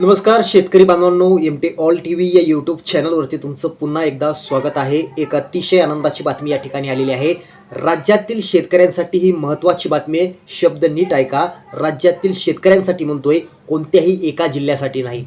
नमस्कार शेतकरी बांधवांनो M T all T V या यूट्यूब चॅनलवरती तुमचं पुन्हा एकदा स्वागत आहे. एक अतिशय आनंदाची बातमी या ठिकाणी आलेली आहे. राज्यातील शेतकऱ्यांसाठी ही महत्त्वाची बातमी आहे. शब्द नीट ऐका. राज्यातील शेतकऱ्यांसाठी म्हणतोय कोणत्याही एका जिल्ह्यासाठी नाही.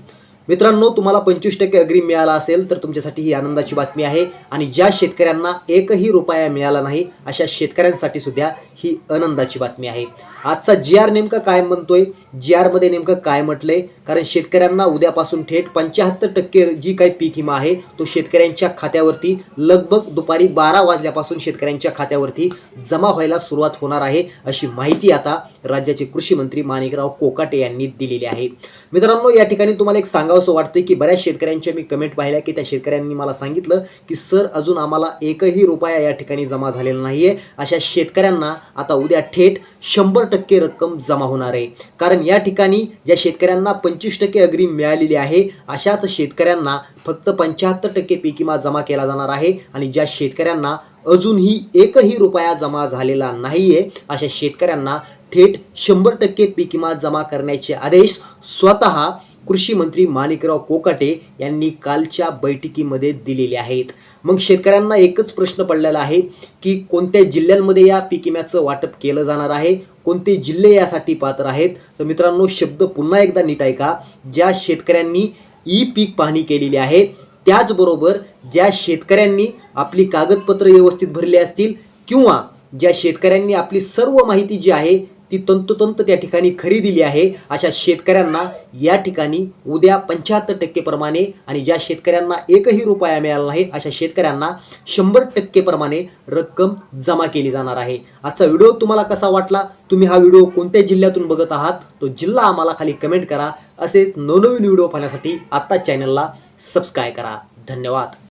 मित्रांनो तुम्हाला पंचवीस टक्के अग्री मिळाला असेल तर तुमच्यासाठी ही आनंदाची बातमी आहे. आणि ज्या शेतकऱ्यांना एकही रुपया मिळाला नाही अशा शेतकऱ्यांसाठी सुद्धा ही आनंदाची बातमी आहे. आजचा जी आर नेमकं काय म्हणतोय जी आरमध्ये नेमकं काय म्हटलंय? कारण शेतकऱ्यांना उद्यापासून थेट पंच्याहत्तर टक्के जी काही पीक विमा आहे तो शेतकऱ्यांच्या खात्यावरती लगभग दुपारी बारा वाजल्यापासून शेतकऱ्यांच्या खात्यावरती जमा व्हायला सुरुवात होणार आहे अशी माहिती आता राज्याचे कृषी मंत्री माणिकराव कोकाटे यांनी दिलेली आहे. मित्रांनो या ठिकाणी तुम्हाला एक सांगावंसं वाटतं की बऱ्याच शेतकऱ्यांच्या मी कमेंट पाहिल्या की त्या शेतकऱ्यांनी मला सांगितलं की सर अजून आम्हाला एकही रुपया या ठिकाणी जमा झालेला नाही आहे अशा शेतकऱ्यांना आता उद्या थेट शंभर टक्के रक्कम जमा होणार आहे. कारण या ठिकाणी ज्या शेतकऱ्यांना पंचवीस टक्के अग्री मिळालेली आहे अशाच शेतकऱ्यांना फक्त पंच्याहत्तर टक्के पीक विमा जमा केला जाणार आहे. आणि ज्या शेतकऱ्यांना अजूनही एकही रुपया जमा झालेला नाही आहे अशा शेतकऱ्यांना थेट शंभर टक्के पीक विमा जमा करण्याचे आदेश स्वतः कृषी मंत्री माणिकराव कोकाटे यांनी कालच्या बैठकीमध्ये दिलेले आहेत. मग शेतकऱ्यांना एकच प्रश्न पडलेला आहे की कोणत्या जिल्ह्यांमध्ये या पीक विम्याचं वाटप केलं जाणार आहे? कोणते जिल्हे यासाठी पात्र आहेत? तर मित्रांनो शब्द पुन्हा एकदा नीट ऐका. ज्या शेतकऱ्यांनी ई पीक पाहणी केलेली आहे त्याचबरोबर ज्या शेतकऱ्यांनी आपली कागदपत्र व्यवस्थित भरली असतील किंवा ज्या शेतकऱ्यांनी आपली सर्व माहिती जी आहे ती तंतोतंत त्या ठिकाणी खरी दिली आहे. अशा शेतकऱ्यांना या ठिकाणी उद्या पंच्याहत्तर टक्के प्रमाणे आणि ज्या शेतकऱ्यांना एकही रुपया मिळाला नाही अशा शेतकऱ्यांना शंभर टक्के प्रमाणे रक्कम जमा केली जाणार आहे. आजचा व्हिडिओ तुम्हाला कसा वाटला? तुम्ही हा व्हिडिओ कोणत्या जिल्ह्यातून बघत आहात? तो जिल्हा आम्हाला खाली कमेंट करा. असेच नवनवीन व्हिडिओ पाहण्यासाठी आत्ता चॅनलला सबस्क्राईब करा. धन्यवाद.